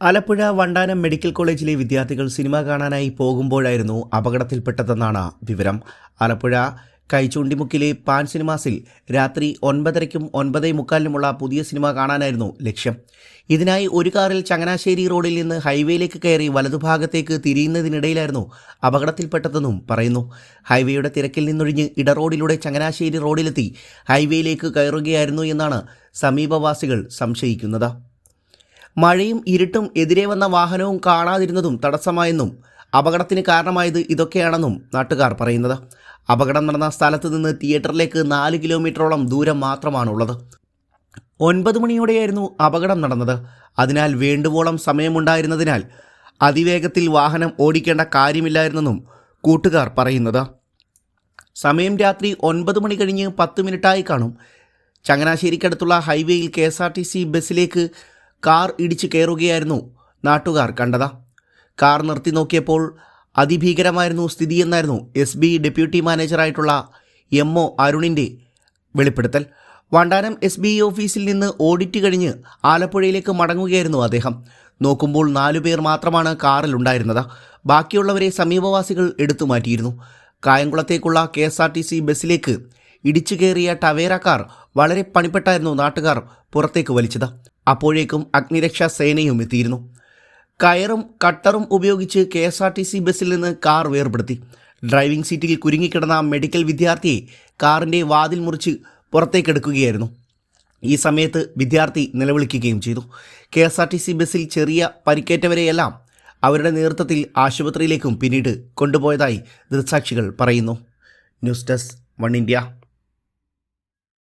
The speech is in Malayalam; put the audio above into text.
ആലപ്പുഴ വണ്ടാനം മെഡിക്കൽ കോളേജിലെ വിദ്യാർത്ഥികൾ സിനിമ കാണാനായി പോകുമ്പോഴായിരുന്നു അപകടത്തിൽപ്പെട്ടതെന്നാണ് വിവരം. ആലപ്പുഴ കൈചൂണ്ടിമുക്കിലെ പാൻ സിനിമാസിൽ രാത്രി ഒൻപതരയ്ക്കും ഒൻപതേ മുക്കാലിനുമുള്ള പുതിയ സിനിമ കാണാനായിരുന്നു ലക്ഷ്യം. ഇതിനായി ഒരു കാറിൽ ചങ്ങനാശ്ശേരി റോഡിൽ നിന്ന് ഹൈവേയിലേക്ക് കയറി വലതുഭാഗത്തേക്ക് തിരിയുന്നതിനിടയിലായിരുന്നു അപകടത്തിൽപ്പെട്ടതെന്നും പറയുന്നു. ഹൈവേയുടെ തിരക്കിൽ നിന്നൊഴിഞ്ഞ് ഇടറോഡിലൂടെ ചങ്ങനാശ്ശേരി റോഡിലെത്തി ഹൈവേയിലേക്ക് കയറുകയായിരുന്നു എന്നാണ് സമീപവാസികൾ സംശയിക്കുന്നത്. മഴയും ഇരുട്ടും എതിരെ വന്ന വാഹനവും കാണാതിരുന്നതും തടസ്സമായെന്നും അപകടത്തിന് കാരണമായത് ഇതൊക്കെയാണെന്നും നാട്ടുകാർ പറയുന്നത്. അപകടം നടന്ന സ്ഥലത്ത് നിന്ന് തിയേറ്ററിലേക്ക് നാല് കിലോമീറ്ററോളം ദൂരം മാത്രമാണുള്ളത്. ഒൻപത് മണിയോടെയായിരുന്നു അപകടം നടന്നത്. അതിനാൽ വേണ്ടുവോളം സമയമുണ്ടായിരുന്നതിനാൽ അതിവേഗത്തിൽ വാഹനം ഓടിക്കേണ്ട കാര്യമില്ലായിരുന്നെന്നും കൂട്ടുകാർ പറയുന്നത്. സമയം രാത്രി ഒൻപത് മണി കഴിഞ്ഞ് പത്ത് മിനിറ്റായി കാണും. ചങ്ങനാശ്ശേരിക്കടുത്തുള്ള ഹൈവേയിൽ K S R T C ബസ്സിലേക്ക് car ഇടിച്ചു കയറുകയായിരുന്നു നാട്ടുകാർ കണ്ടത്. കാർ നിർത്തി നോക്കിയപ്പോൾ അതിഭീകരമായിരുന്നു സ്ഥിതിയെന്നായിരുന്നു എസ് ബി ഡെപ്യൂട്ടി മാനേജറായിട്ടുള്ള എം ഒ അരുണിന്റെ വെളിപ്പെടുത്തൽ. വണ്ടാനം എസ് ബി ഓഫീസിൽ നിന്ന് ഓഡിറ്റ് കഴിഞ്ഞ് ആലപ്പുഴയിലേക്ക് മടങ്ങുകയായിരുന്നു അദ്ദേഹം. നോക്കുമ്പോൾ നാലു പേർ മാത്രമാണ് കാറിലുണ്ടായിരുന്നത് ബാക്കിയുള്ളവരെ സമീപവാസികൾ എടുത്തു മാറ്റിയിരുന്നു. കായംകുളത്തേക്കുള്ള K S R T C ബസ്സിലേക്ക് ഇടിച്ചു കയറിയ ടവേര കാർ വളരെ പണിപ്പെട്ടായിരുന്നു നാട്ടുകാർ പുറത്തേക്ക് വലിച്ചത്. അപ്പോഴേക്കും അഗ്നിരക്ഷാ സേനയും എത്തിയിരുന്നു. കയറും കട്ടറും ഉപയോഗിച്ച് K S R T C ബസ്സിൽ നിന്ന് കാർ വേർപെടുത്തി. ഡ്രൈവിംഗ് സീറ്റിൽ കുരുങ്ങിക്കിടന്ന മെഡിക്കൽ വിദ്യാർത്ഥിയെ കാറിന്റെ വാതിൽ മുറിച്ച് പുറത്തേക്കെടുക്കുകയായിരുന്നു ഈ സമയത്ത് വിദ്യാർത്ഥി നിലവിളിക്കുകയും ചെയ്തു. K S R T C ബസ്സിൽ ചെറിയ പരിക്കേറ്റവരെയെല്ലാം അവരുടെ നേതൃത്വത്തിൽ ആശുപത്രിയിലേക്കും പിന്നീട് കൊണ്ടുപോയതായി ദൃക്സാക്ഷികൾ പറയുന്നു. News desk one India.